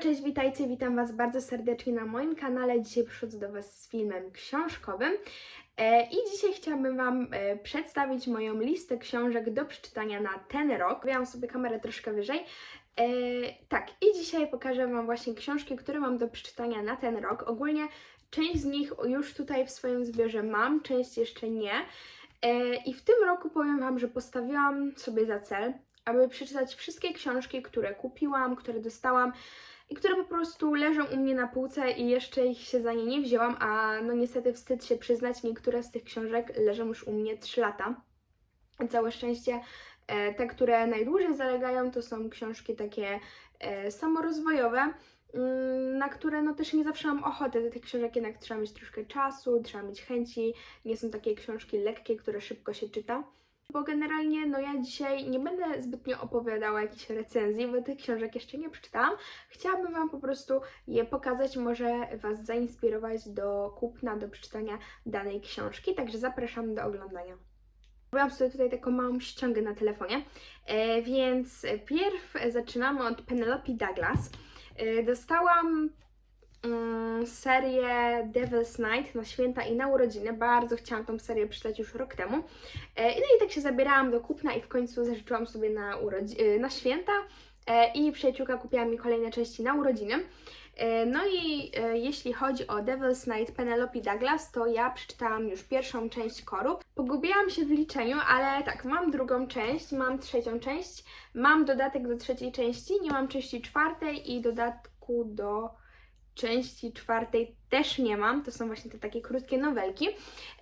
cześć, witajcie, witam Was bardzo serdecznie na moim kanale. Dzisiaj przychodzę do Was z filmem książkowym e, i dzisiaj chciałabym Wam e, przedstawić moją listę książek do przeczytania na ten rok. Miałam sobie kamerę troszkę wyżej. E, tak, i dzisiaj pokażę Wam właśnie książki, które mam do przeczytania na ten rok. Ogólnie część z nich już tutaj w swoim zbiorze mam, część jeszcze nie. I w tym roku powiem Wam, że postawiłam sobie za cel, aby przeczytać wszystkie książki, które kupiłam, które dostałam i które po prostu leżą u mnie na półce i jeszcze ich się za nie nie wzięłam, a no niestety wstyd się przyznać, niektóre z tych książek leżą już u mnie 3 lata. Całe szczęście e, te, które najdłużej zalegają, to są książki takie e, samorozwojowe, mm, na które no też nie zawsze mam ochotę. Do tych książek jednak trzeba mieć troszkę czasu, trzeba mieć chęci. Nie są takie książki lekkie, które szybko się czyta. Bo generalnie, no ja dzisiaj nie będę zbytnio opowiadała jakichś recenzji, bo tych książek jeszcze nie przeczytałam. Chciałabym Wam po prostu je pokazać, może Was zainspirować do kupna, do przeczytania danej książki, także zapraszam do oglądania. Robiłam sobie tutaj taką małą ściągę na telefonie, e, więc pierw zaczynamy od Penelope Douglas. E, dostałam serię Devil's Night na święta i na urodziny. Bardzo chciałam tą serię przeczytać już rok temu. E, No i tak się zabierałam do kupna i w końcu zażyczyłam sobie na, e, na święta e, i przyjaciółka kupiła mi kolejne części na urodziny. No i jeśli chodzi o Devil's Night Penelope Douglas, to ja przeczytałam już pierwszą część koru. Pogubiłam się w liczeniu, ale tak, mam drugą część, mam trzecią część, mam dodatek do trzeciej części, nie mam części czwartej i dodatku do części czwartej też nie mam. To są właśnie te takie krótkie nowelki.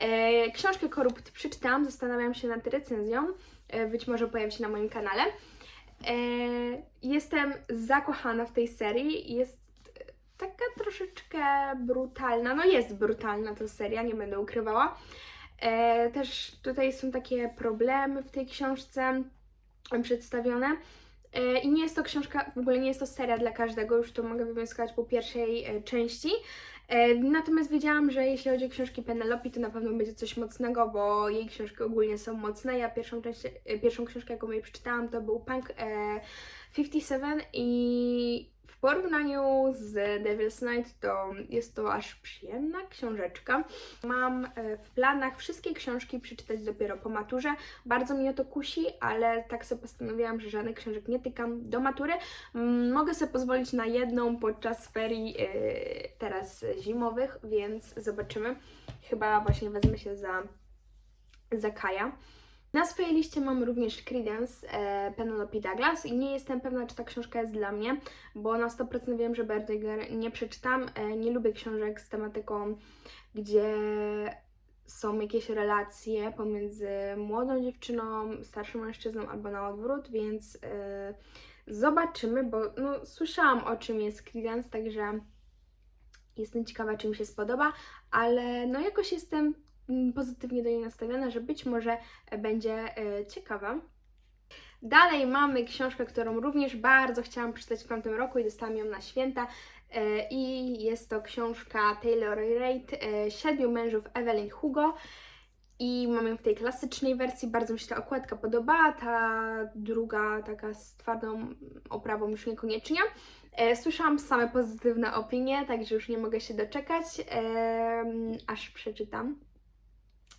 E, książkę Korupt przeczytałam, zastanawiam się nad recenzją. E, być może pojawi się na moim kanale. E, jestem zakochana w tej serii. Jest taka troszeczkę brutalna. No jest brutalna ta seria, nie będę ukrywała. Też tutaj są takie problemy w tej książce przedstawione. E, I nie jest to książka, w ogóle nie jest to seria dla każdego, już to mogę wywnioskować po pierwszej e, części. E, Natomiast wiedziałam, że jeśli chodzi o książki Penelope, to na pewno będzie coś mocnego, bo jej książki ogólnie są mocne. Ja pierwszą, część, pierwszą książkę, jaką jej przeczytałam, to był Punk e, 57 i w porównaniu z Devil's Night to jest to aż przyjemna książeczka. Mam e, w planach wszystkie książki przeczytać dopiero po maturze. Bardzo mnie to kusi, ale tak sobie postanowiłam, że żadnych książek nie tykam do matury. Mm, Mogę sobie pozwolić na jedną podczas ferii e, teraz zimowych, więc zobaczymy. Chyba właśnie wezmę się za, za Kaja. Na swojej liście mam również Credence e, Penelope Douglas i nie jestem pewna, czy ta książka jest dla mnie, bo na 100% wiem, że Berdiger nie przeczytam. E, nie lubię książek z tematyką, gdzie są jakieś relacje pomiędzy młodą dziewczyną, starszym mężczyzną albo na odwrót, więc e, zobaczymy, bo no, słyszałam o czym jest Credence, także jestem ciekawa, czy mi się spodoba, ale no jakoś jestem pozytywnie do niej nastawiona, że być może e, będzie e, ciekawa. Dalej mamy książkę, którą również bardzo chciałam przeczytać w tamtym roku i dostałam ją na święta. E, I jest to książka Taylor Reid, Siedmiu mężów Evelyn Hugo. I mam ją w tej klasycznej wersji, bardzo mi się ta okładka podobała, ta druga taka z twardą oprawą już niekoniecznie. Słyszałam same pozytywne opinie, także już nie mogę się doczekać, aż przeczytam.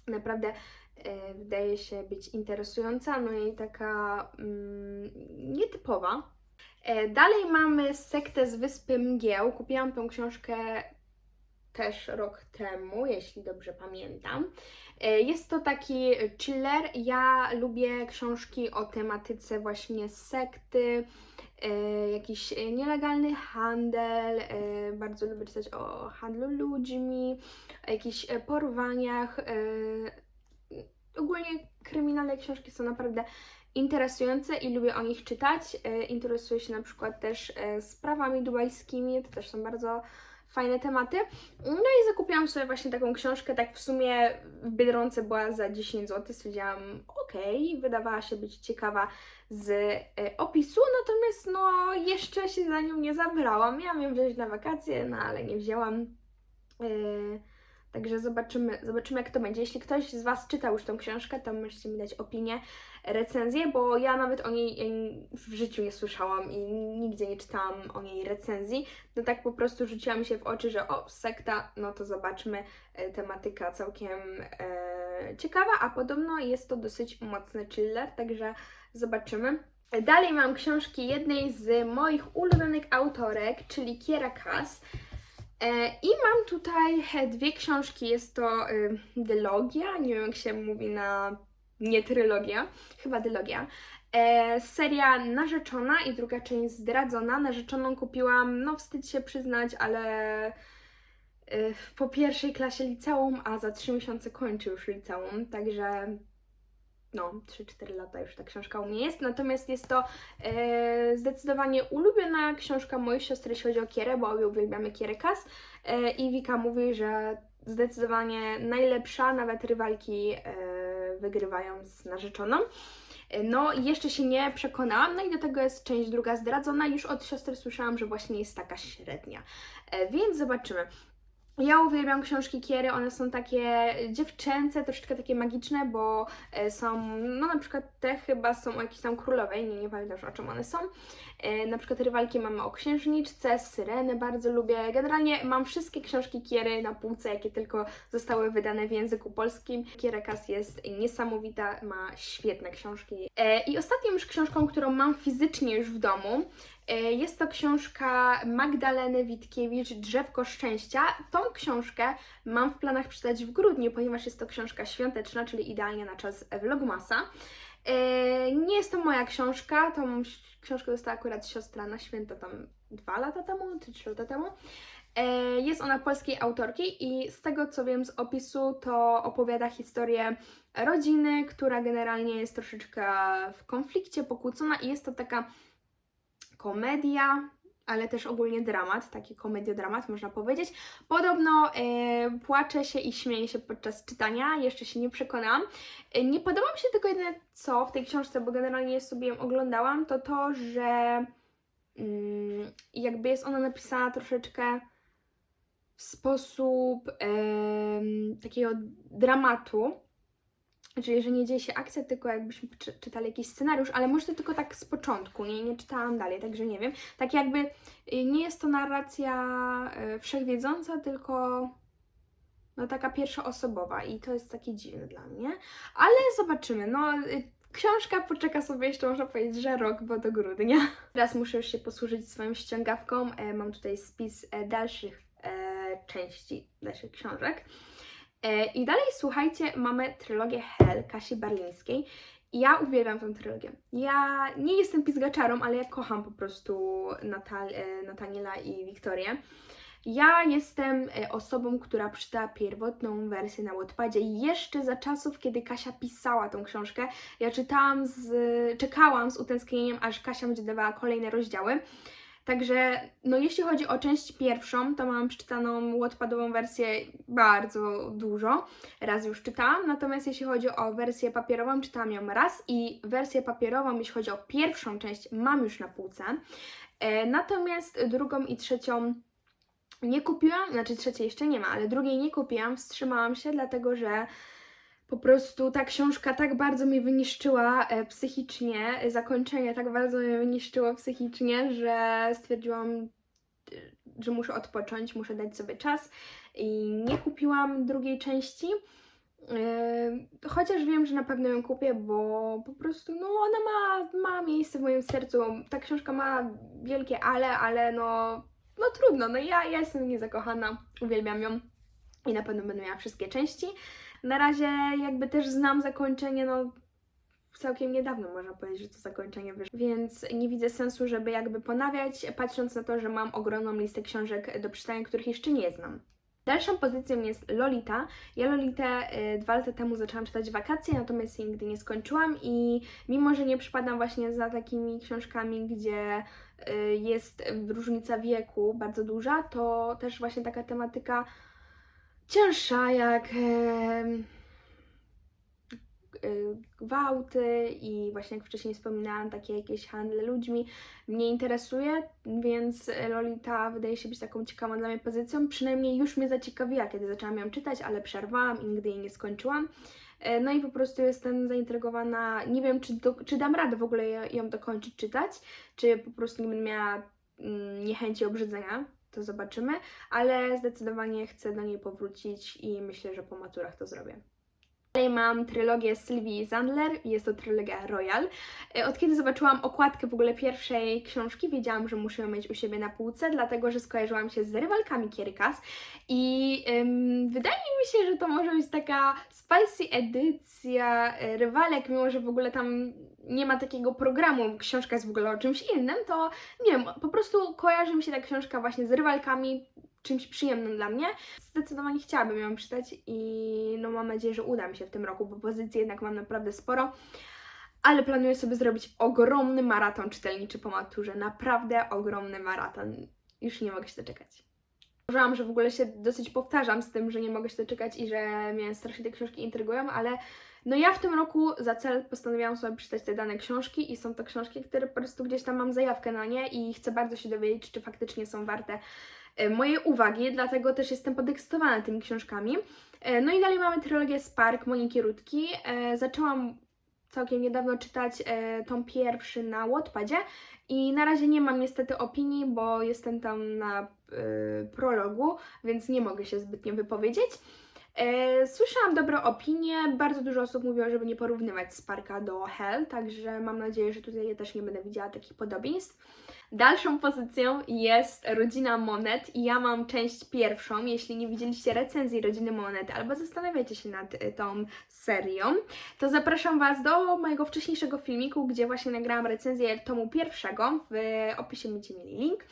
Naprawdę e, wydaje się być interesująca, no i taka mm, nietypowa. E, Dalej mamy Sektę z Wyspy Mgieł. Kupiłam tą książkę też rok temu, jeśli dobrze pamiętam. E, Jest to taki chiller. Ja lubię książki o tematyce właśnie sekty, jakiś e, nielegalny handel. e, Bardzo lubię czytać o handlu ludźmi, o jakichś e, porwaniach. e, Ogólnie kryminalne książki są naprawdę interesujące i lubię o nich czytać. E, Interesuję się na przykład też e, sprawami dubajskimi, to też są bardzo fajne tematy. No i zakupiłam sobie właśnie taką książkę, tak w sumie w Biedronce była za 10 zł, stwierdziłam okej, wydawała się być ciekawa z e, opisu, natomiast no jeszcze się za nią nie zabrałam. Miałam ją wziąć na wakacje, no ale nie wzięłam. E, Także zobaczymy, zobaczymy, jak to będzie. Jeśli ktoś z Was czytał już tą książkę, to możecie mi dać opinię, recenzję, bo ja nawet o niej w życiu nie słyszałam i nigdzie nie czytałam o niej recenzji. No tak po prostu rzuciła mi się w oczy, że o, sekta, no to zobaczmy, e, tematyka całkiem e, ciekawa, a podobno jest to dosyć mocny chiller, także zobaczymy. Dalej mam książki jednej z moich ulubionych autorek, czyli Kiera Kass. E, I mam tutaj dwie książki. Jest to y, dylogia, nie wiem jak się mówi na nie trylogia, chyba dylogia. E, seria Narzeczona i druga część Zdradzona. Narzeczoną kupiłam, no wstyd się przyznać, ale y, po pierwszej klasie liceum, a za trzy miesiące kończy już liceum, także no, 3-4 lata już ta książka u mnie jest. Natomiast jest to e, zdecydowanie ulubiona książka mojej siostry, jeśli chodzi o Kierę, bo obie uwielbiamy Kierę Kas. E, I Wika mówi, że zdecydowanie najlepsza, nawet rywalki e, wygrywają z narzeczoną. No, jeszcze się nie przekonałam, no i do tego jest część druga zdradzona. Już od siostry słyszałam, że właśnie jest taka średnia. E, Więc zobaczymy. Ja uwielbiam książki Kiery, one są takie dziewczęce, troszeczkę takie magiczne, bo e, są, no na przykład te chyba są o jakiejś tam królowej, nie, nie pamiętam już o czym one są. E, Na przykład rywalki mamy o księżniczce, Syrenę bardzo lubię. Generalnie mam wszystkie książki Kiery na półce, jakie tylko zostały wydane w języku polskim. Kiera Kas jest niesamowita, ma świetne książki. E, I ostatnią już książką, którą mam fizycznie już w domu, E, Jest to książka Magdaleny Witkiewicz Drzewko Szczęścia. Tą książkę mam w planach przeczytać w grudniu, ponieważ jest to książka świąteczna, czyli idealnie na czas Vlogmasa. E, Nie jest to moja książka, tą książkę dostała akurat siostra na święta tam dwa lata temu, czy trzy lata temu. E, Jest ona polskiej autorki i z tego co wiem z opisu, to opowiada historię rodziny, która generalnie jest troszeczkę w konflikcie, pokłócona i jest to taka komedia, ale też ogólnie dramat, taki komediodramat można powiedzieć. Podobno e, płacze się i śmieje się podczas czytania, jeszcze się nie przekonałam. E, nie podoba mi się tylko jedyne co w tej książce, bo generalnie sobie ją oglądałam, to to, że mm, jakby jest ona napisana troszeczkę w sposób em, takiego dramatu, Czyli, że nie dzieje się akcja, tylko jakbyśmy czy, czytali jakiś scenariusz, ale może to tylko tak z początku, nie, nie czytałam dalej, także nie wiem. Tak jakby y, nie jest to narracja y, wszechwiedząca, tylko no taka pierwszoosobowa i to jest takie dziwne dla mnie. Ale zobaczymy, no y, książka poczeka sobie jeszcze, można powiedzieć, że rok, bo do grudnia. Teraz muszę już się posłużyć swoją ściągawką. E, Mam tutaj spis e, dalszych e, części, dalszych książek. E, I dalej słuchajcie, mamy trylogię Hell Kasi Barlińskiej. Ja uwielbiam tę trylogię. Ja nie jestem pizgaczarą, ale ja kocham po prostu Natal, e, Nataniela i Wiktorię. Ja jestem e, osobą, która przeczytała pierwotną wersję na Wattpadzie jeszcze za czasów, kiedy Kasia pisała tą książkę. Ja czytałam z... czekałam z utęsknieniem, aż Kasia będzie dawała kolejne rozdziały. Także, no jeśli chodzi o część pierwszą, to mam przeczytaną Wattpadową wersję bardzo dużo, raz już czytałam, natomiast jeśli chodzi o wersję papierową, czytałam ją raz i wersję papierową, jeśli chodzi o pierwszą część, mam już na półce, e, natomiast drugą i trzecią nie kupiłam, znaczy trzeciej jeszcze nie ma, ale drugiej nie kupiłam, wstrzymałam się, dlatego że po prostu ta książka tak bardzo mnie wyniszczyła e, psychicznie, e, zakończenie tak bardzo mnie wyniszczyło psychicznie, że stwierdziłam, e, że muszę odpocząć, muszę dać sobie czas i nie kupiłam drugiej części. Chociaż wiem, że na pewno ją kupię, bo po prostu no ona ma, ma miejsce w moim sercu. Ta książka ma wielkie ale, ale no, no trudno, no ja, ja jestem niezakochana, uwielbiam ją i na pewno będę miała wszystkie części. Na razie jakby też znam zakończenie, no całkiem niedawno można powiedzieć, że to zakończenie wyszło, więc nie widzę sensu, żeby jakby ponawiać, patrząc na to, że mam ogromną listę książek do przeczytania, których jeszcze nie znam. Dalszą pozycją jest Lolita. Ja Lolitę y, dwa lata temu zaczęłam czytać wakacje, natomiast jej nigdy nie skończyłam i mimo, że nie przypadam właśnie za takimi książkami, gdzie y, jest różnica wieku bardzo duża, to też właśnie taka tematyka cięższa, jak y, gwałty i właśnie jak wcześniej wspominałam, takie jakieś handle ludźmi mnie interesuje, więc Lolita wydaje się być taką ciekawą dla mnie pozycją. Przynajmniej już mnie zaciekawiła, kiedy zaczęłam ją czytać, ale przerwałam i nigdy jej nie skończyłam. E, No i po prostu jestem zaintrygowana. Nie wiem, czy, do, czy dam radę w ogóle ją dokończyć czytać, czy po prostu nie będę miała mm, niechęci obrzydzenia. To zobaczymy, ale zdecydowanie chcę do niej powrócić i myślę, że po maturach to zrobię. Dalej mam trylogię Sylwii Zandler, jest to trylogia Royal. E, Od kiedy zobaczyłam okładkę w ogóle pierwszej książki, wiedziałam, że muszę ją mieć u siebie na półce, dlatego że skojarzyłam się z rywalkami Kierkas i ym, wydaje mi się, że to może być taka spicy edycja e, rywalek, mimo że w ogóle tam nie ma takiego programu, książka jest w ogóle o czymś innym, to nie wiem, po prostu kojarzy mi się ta książka właśnie z rywalkami, czymś przyjemnym dla mnie. Zdecydowanie chciałabym ją czytać i no mam nadzieję, że uda mi się w tym roku, bo pozycji jednak mam naprawdę sporo. Ale planuję sobie zrobić ogromny maraton czytelniczy po maturze. Naprawdę ogromny maraton. Już nie mogę się doczekać. Uważałam, że w ogóle się dosyć powtarzam z tym, że nie mogę się doczekać i że mnie strasznie te książki intrygują, ale no ja w tym roku za cel postanowiłam sobie przeczytać te dane książki i są to książki, które po prostu gdzieś tam mam zajawkę na nie i chcę bardzo się dowiedzieć, czy faktycznie są warte e, mojej uwagi, dlatego też jestem podekscytowana tymi książkami. E, No i dalej mamy trylogię Spark Moniki Rutki. E, Zaczęłam całkiem niedawno czytać tom pierwszy na Wattpadzie i na razie nie mam niestety opinii, bo jestem tam na prologu, więc nie mogę się zbytnio wypowiedzieć. Słyszałam dobre opinie, bardzo dużo osób mówiło, żeby nie porównywać Sparka do Hell, także mam nadzieję, że tutaj też nie będę widziała takich podobieństw. Dalszą pozycją jest Rodzina Monet i ja mam część pierwszą. Jeśli nie widzieliście recenzji Rodziny Monet albo zastanawiacie się nad y, tą serią, to zapraszam Was do mojego wcześniejszego filmiku, gdzie właśnie nagrałam recenzję tomu pierwszego. W opisie będziecie mieli link.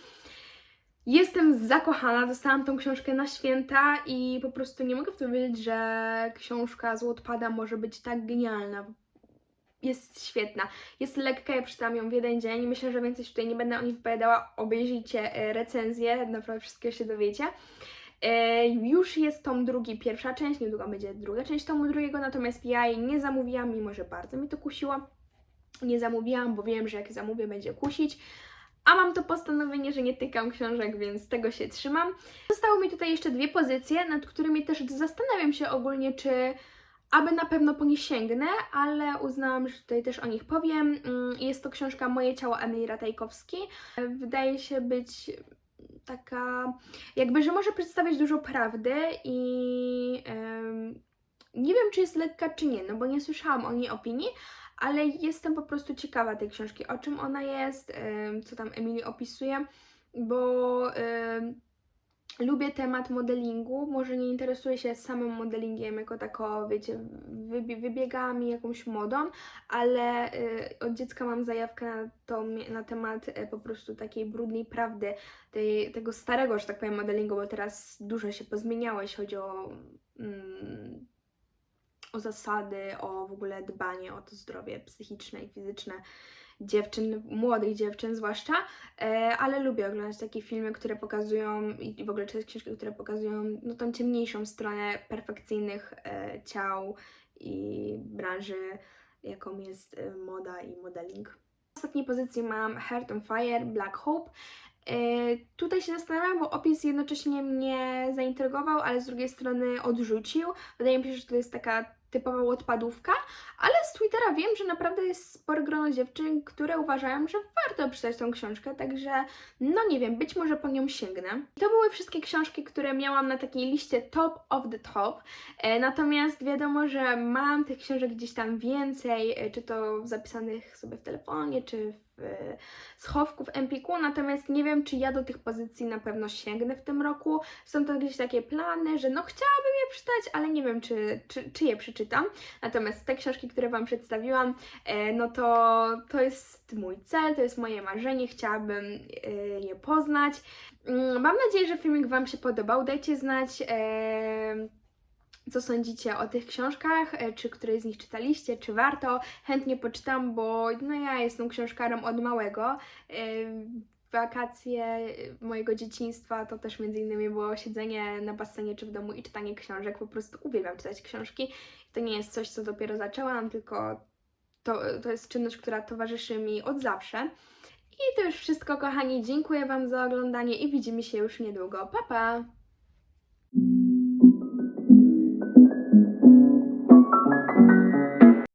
Jestem zakochana, dostałam tą książkę na święta i po prostu nie mogę w to wierzyć, że książka z może być tak genialna. Jest świetna. Jest lekka, ja przeczytałam ją w jeden dzień. Myślę, że więcej tutaj nie będę o niej wypowiadała. Obejrzyjcie e, recenzję, naprawdę wszystkiego się dowiecie. E, Już jest tom drugi, pierwsza część, niedługo będzie druga część tomu drugiego, natomiast ja jej nie zamówiłam, mimo że bardzo mi to kusiło. Nie zamówiłam, bo wiem, że jak zamówię, będzie kusić. A mam to postanowienie, że nie tykam książek, więc tego się trzymam. Zostały mi tutaj jeszcze dwie pozycje, nad którymi też zastanawiam się ogólnie, czy aby na pewno po nie sięgnę, ale uznałam, że tutaj też o nich powiem. Mm, Jest to książka Moje ciało Emilii Ratajkowskiej. Wydaje się być taka, jakby, że może przedstawiać dużo prawdy i em, nie wiem, czy jest lekka, czy nie, no bo nie słyszałam o niej opinii, ale jestem po prostu ciekawa tej książki, o czym ona jest, em, co tam Emily opisuje, bo em, lubię temat modelingu, może nie interesuję się samym modelingiem jako tako, wiecie, wybie- wybiegami, jakąś modą, ale y, od dziecka mam zajawkę na, to, na temat y, po prostu takiej brudnej prawdy, tej, tego starego, że tak powiem, modelingu, bo teraz dużo się pozmieniało, jeśli chodzi o, mm, o zasady, o w ogóle dbanie o to zdrowie psychiczne i fizyczne dziewczyn, młodych dziewczyn zwłaszcza, e, ale lubię oglądać takie filmy, które pokazują i w ogóle czytać książki, które pokazują no, tą ciemniejszą stronę perfekcyjnych e, ciał i branży, jaką jest e, moda i modeling. W ostatniej pozycji mam Heart on Fire, Black Hope. Tutaj się zastanawiam, bo opis jednocześnie mnie zaintrygował, ale z drugiej strony odrzucił. Wydaje mi się, że to jest taka typowa odpadówka, ale z Twittera wiem, że naprawdę jest spore grono dziewczyn, które uważają, że warto przeczytać tą książkę, także no nie wiem, być może po nią sięgnę. To były wszystkie książki, które miałam na takiej liście top of the top, e, natomiast wiadomo, że mam tych książek gdzieś tam więcej, e, czy to zapisanych sobie w telefonie, czy w e, schowku w Empiku, natomiast nie wiem, czy ja do tych pozycji na pewno sięgnę w tym roku. Są to jakieś takie plany, że no chciałabym je przeczytać, ale nie wiem, czy, czy, czy je przeczytam. Natomiast te książki, które Wam przedstawiłam, e, no to to jest mój cel, to jest moje marzenie, chciałabym e, je poznać. Mm, Mam nadzieję, że filmik Wam się podobał. Dajcie znać. E, co sądzicie o tych książkach, e, czy któreś z nich czytaliście, czy warto. Chętnie poczytam, bo no ja jestem książkarą od małego. E, Wakacje mojego dzieciństwa to też między innymi było siedzenie na basenie czy w domu i czytanie książek. Po prostu uwielbiam czytać książki. To nie jest coś, co dopiero zaczęłam, tylko to, to jest czynność, która towarzyszy mi od zawsze. I to już wszystko, kochani. Dziękuję Wam za oglądanie i widzimy się już niedługo. Pa, pa!